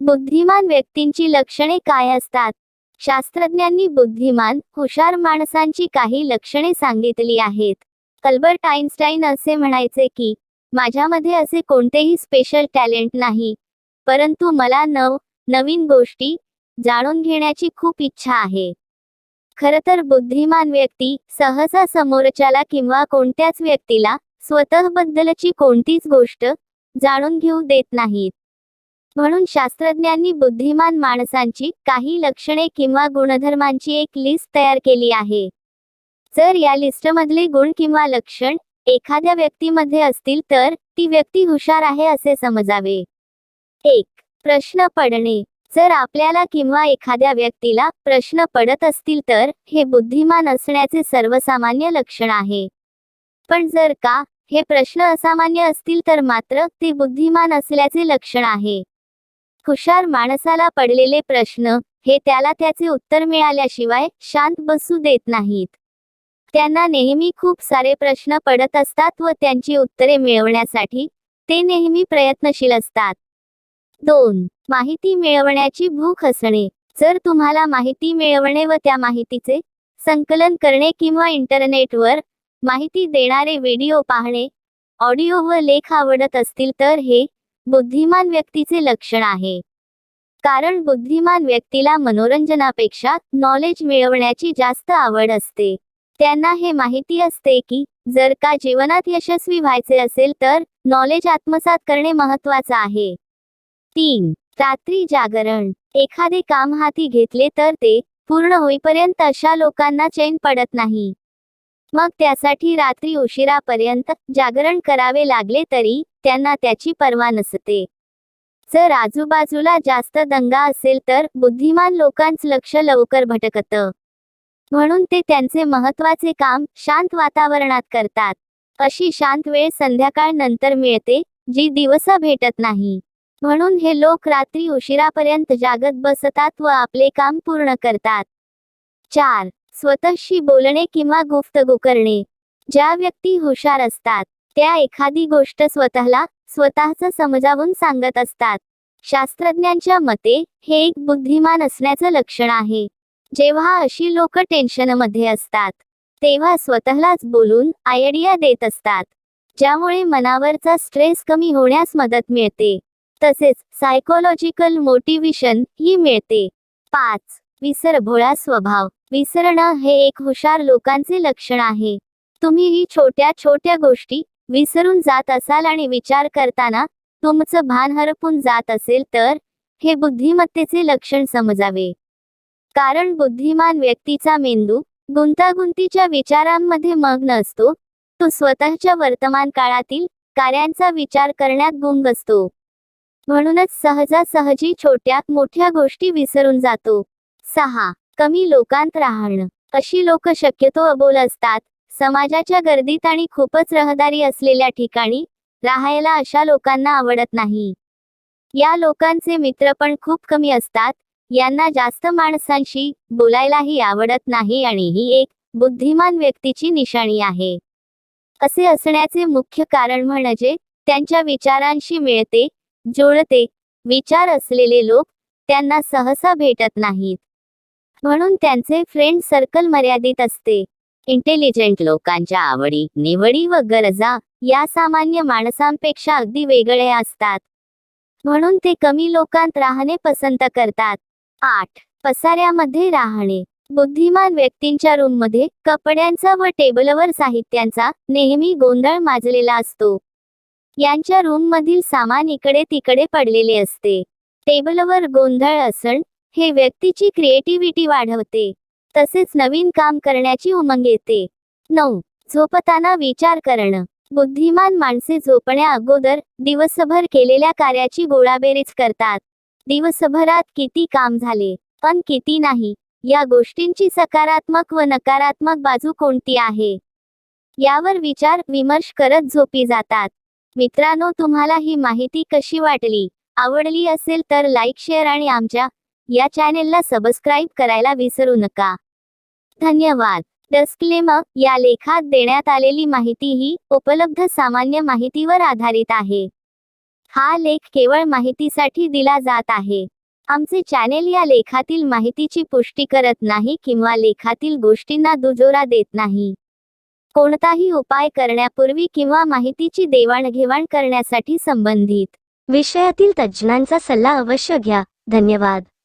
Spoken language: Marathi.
बुद्धिमान व्यक्तींची लक्षणे काय असतात? शास्त्रज्ञांनी बुद्धिमान हुशार माणसांची काही लक्षणे सांगितली आहेत. अल्बर्ट आइन्स्टाईन असे म्हणायचे की माझ्यामध्ये असे कोणतेही स्पेशल टॅलेंट नाही. परंतु मला नव नवीन गोष्टी जाणून घेण्याची खूप इच्छा आहे. खरं तर बुद्धिमान व्यक्ती सहसा समोरच्याला किंवा कोणत्याच व्यक्तीला स्वतःबद्दलची कोणतीच गोष्ट जाणून घेऊ देत नाहीत. म्हणून शास्त्रज्ञांनी बुद्धिमान माणसांची काही लक्षणे किंवा गुणधर्मांची एक लिस्ट तयार केली आहे. जर या लिस्टमधले गुण किंवा लक्षण एखाद्या व्यक्तीमध्ये असतील तर ती व्यक्ती हुशार आहे असे समजावे. एक प्रश्न पडणे. जर आपल्याला किंवा एखाद्या व्यक्तीला प्रश्न पडत असतील तर हे बुद्धिमान असण्याचे सर्वसामान्य लक्षण आहे. पण जर का हे प्रश्न असामान्य असतील तर मात्र ते बुद्धिमान असल्याचे लक्षण आहे. हुशार माणसाला पडलेले प्रश्न हे त्याला त्याचे उत्तर मिळाल्याशिवाय शांत बसू देत नाहीत. त्यांना नेहमी खूप सारे प्रश्न पडत असतात व त्यांची उत्तरे मिळवण्यासाठी ते नेहमी प्रयत्नशील असतात. दोन माहिती मिळवण्याची भूक असणे. जर तुम्हाला माहिती मिळवणे व त्या माहितीचे संकलन करणे किंवा इंटरनेटवर माहिती देणारे व्हिडिओ पाहणे ऑडिओ व लेख आवडत असतील तर हे बुद्धिमान व्यक्तीचे लक्षण आहे. कारण बुद्धिमान व्यक्तीला मनोरंजनापेक्षा नॉलेज मिळवण्याची जास्त आवड असते. त्यांना हे माहिती असते की जर का जीवनात यशस्वी व्हायचे असेल तर नॉलेज आत्मसात करणे महत्वाचं आहे. तीन रात्री जागरण. एखादे काम हाती घेतले तर ते पूर्ण होईपर्यंत अशा लोकांना चैन पडत नाही. मग त्यासाठी रात्री उशिरापर्यंत जागरण करावे लागले तरी त्यांना त्याची पर्वा नसते. जर आजूबाजूला जास्त दंगा असेल तर बुद्धिमान लोकांचं लक्ष लवकर भटकतं. म्हणून ते त्यांचे महत्त्वाचे काम शांत वातावरणात करतात. अशी शांत वेळ संध्याकाळ नंतर मिळते जी दिवसा भेटत नाही. म्हणून हे लोक रात्री उशिरापर्यंत जागत बसतात व आपले काम पूर्ण करतात. चार स्वतःशी बोलणे किंवा गुफ्तगू करणे. ज्या व्यक्ती हुशार असतात त्या एखादी गोष्ट स्वतःला स्वतःच समजावून सांगत असतात. शास्त्रज्ञांच्या मते हे एक बुद्धिमान असण्याचं लक्षण आहे. जेव्हा अशी लोक टेन्शनमध्ये असतात तेव्हा स्वतःलाच बोलून आयडिया देत असतात. ज्यामुळे मनावरचा स्ट्रेस कमी होण्यास मदत मिळते. तसेच सायकोलॉजिकल मोटिवेशन ही मिळते. पाच विसरभोळा स्वभाव. विसरणं हे एक हुशार लोकांचे लक्षण आहे. तुम्ही ही छोट्या छोट्या गोष्टी विसरून जात असाल आणि विचार करताना तुमचं भान हरपून जात असेल तर हे बुद्धिमत्तेचे लक्षण समजावे. कारण बुद्धिमान व्यक्तीचा मेंदू गुंतागुंतीच्या विचारांमध्ये मग्न असतो. तो स्वतःच्या वर्तमान काळातील कार्यांचा विचार करण्यात गुंग असतो. म्हणूनच सहजासहजी छोट्या मोठ्या गोष्टी विसरून जातो. सहा कमी लोकांत राहणं. अशी लोक शक्यतो अबोल असतात. समाजाच्या गर्दीत आणि खूपच रहदारी असलेल्या ठिकाणी राहायला अशा लोकांना आवडत नाही. या लोकांचे मित्र पण खूप कमी असतात. यांना जास्त माणसांशी बोलायलाही आवडत नाही आणि ही एक बुद्धिमान व्यक्तीची निशाणी आहे. असे असण्याचे मुख्य कारण म्हणजे त्यांच्या विचारांशी मिळते जुळते विचार असलेले लोक त्यांना सहसा भेटत नाहीत. म्हणून त्यांचे फ्रेंड सर्कल मर्यादित असते. इंटेलिजंट लोकांच्या आवडी निवडी व गरजा या सामान्य माणसांपेक्षा अगदी वेगळ्या असतात. म्हणून ते कमी लोकांत राहणे पसंत करतात. आठ. पसाऱ्यामध्ये राहणे. बुद्धिमान व्यक्तींच्या रूममध्ये कपड्यांचा व टेबलवर साहित्यांचा नेहमी गोंधळ माजलेला असतो. यांच्या रूममधील सामान इकडे तिकडे पडलेले असते. टेबलवर गोंधळ असण हे व्यक्तीची क्रिएटिव्हिटी वाढवते. तसेच नवीन काम करण्याची उमंग येते. नऊ. झोपताना विचार करणं. बुद्धिमान माणसे झोपण्या अगोदर दिवसभर केलेल्या कार्याची गोळाबेरीज करतात. दिवसभरात किती काम झाले पण किती नाही या गोष्टींची सकारात्मक व नकारात्मक बाजू कोणती आहे? यावर विचार विमर्श करत झोपी जातात. मित्रांनो तुम्हाला ही माहिती कशी वाटली? आवडली असेल तर लाईक शेअर आणि आमच्या या चॅनेलला सबस्क्राईब करायला विसरू नका. धन्यवाद. डस्क्लेमर या लेखात देण्यात आलेली माहिती ही उपलब्ध सामान्य माहितीवर आधारित आहे. हा लेख केवळ माहितीसाठी दिला जात आहे. आमचे चॅनेल या लेखातील माहितीची पुष्टी करत नाही किंवा लेखातील गोष्टींना दुजोरा देत नाही. कोणताही उपाय करण्यापूर्वी किंवा माहितीची देवाणघेवाण करण्यासाठी संबंधित. विषयातील तज्ज्ञांचा सल्ला अवश्य घ्या. धन्यवाद.